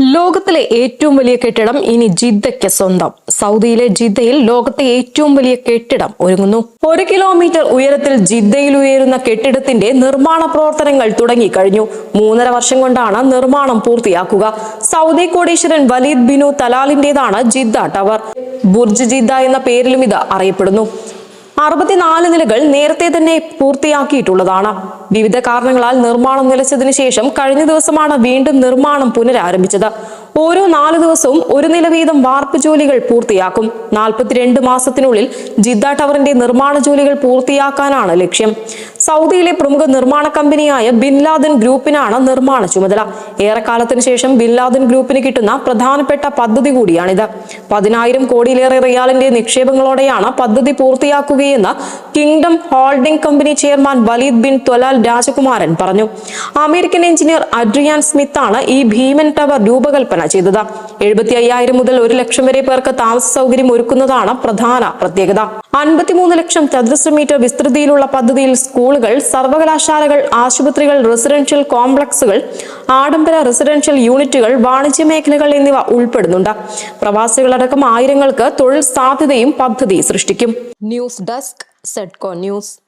ലോകത്തിലെ ഏറ്റവും വലിയ കെട്ടിടം ഇനി ജിദ്ദയ്ക്ക് സ്വന്തം. സൗദിയിലെ ജിദ്ദയിൽ ലോകത്തെ ഏറ്റവും വലിയ കെട്ടിടം ഒരുങ്ങുന്നു. ഒരു കിലോമീറ്റർ ഉയരത്തിൽ ജിദ്ദയിൽ ഉയരുന്ന കെട്ടിടത്തിന്റെ നിർമ്മാണ പ്രവർത്തനങ്ങൾ തുടങ്ങിക്കഴിഞ്ഞു മൂന്നര വർഷം കൊണ്ടാണ് നിർമ്മാണം പൂർത്തിയാക്കുക. സൗദി കോടീശ്വരൻ വലീദ് ബിനു തലാലിന്റേതാണ് ജിദ്ദ ടവർ. ബുർജ് ജിദ്ദ എന്ന പേരിലും ഇത് അറിയപ്പെടുന്നു. അറുപത്തിനാല് നിലകൾ നേരത്തെ തന്നെ പൂർത്തിയാക്കിയിട്ടുള്ളതാണ്. വിവിധ കാരണങ്ങളാൽ നിർമ്മാണം നിലച്ചതിനു ശേഷം കഴിഞ്ഞ ദിവസമാണ് വീണ്ടും നിർമ്മാണം പുനരാരംഭിച്ചത്. ഓരോ നാല് ദിവസവും ഒരു നില വീതം വാർപ്പ് ജോലികൾ പൂർത്തിയാക്കും. നാൽപ്പത്തിരണ്ട് മാസത്തിനുള്ളിൽ ജിദ്ദ ടവറിന്റെ നിർമ്മാണ ജോലികൾ പൂർത്തിയാക്കാനാണ് ലക്ഷ്യം. സൗദിയിലെ പ്രമുഖ നിർമ്മാണ കമ്പനിയായ ബിൻലാദൻ ഗ്രൂപ്പിനാണ് നിർമ്മാണ ചുമതല. ഏറെക്കാലത്തിന് ശേഷം ബിൻലാദിൻ ഗ്രൂപ്പിന് കിട്ടുന്ന പ്രധാനപ്പെട്ട പദ്ധതി കൂടിയാണിത്. പതിനായിരം കോടിയിലേറെ റിയാലിന്റെ നിക്ഷേപങ്ങളോടെയാണ് പദ്ധതി പൂർത്തിയാക്കുകയെന്ന് Kingdom Holding company chairman Waleed bin Talal രാജകുമാരൻ പറഞ്ഞു. അമേരിക്കൻ എഞ്ചിനീയർ അഡ്രിയാൻ സ്മിത്താണ് ഈ ഭീമൻ ടവർ രൂപകൽപ്പന ചെയ്തത്. എഴുപത്തി അയ്യായിരം മുതൽ ഒരു ലക്ഷം വരെ പേർക്ക് താമസ സൗകര്യം ഒരുക്കുന്നതാണ് പ്രധാന പ്രത്യേകത. അൻപത്തിമൂന്ന് ലക്ഷം ചതുരശ്ര മീറ്റർ വിസ്തൃതിയിലുള്ള പദ്ധതിയിൽ സ്കൂളുകൾ സർവകലാശാലകൾ ആശുപത്രികൾ റെസിഡൻഷ്യൽ കോംപ്ലക്സുകൾ ആഡംബര റെസിഡൻഷ്യൽ യൂണിറ്റുകൾ വാണിജ്യ മേഖലകൾ എന്നിവ ഉൾപ്പെടുന്നുണ്ട്. പ്രവാസികളടക്കം ആയിരങ്ങൾക്ക് തൊഴിൽ സാധ്യതയും പദ്ധതി സൃഷ്ടിക്കും. ന്യൂസ് ഡെസ്ക് സെഡ്കോ ന്യൂസ്.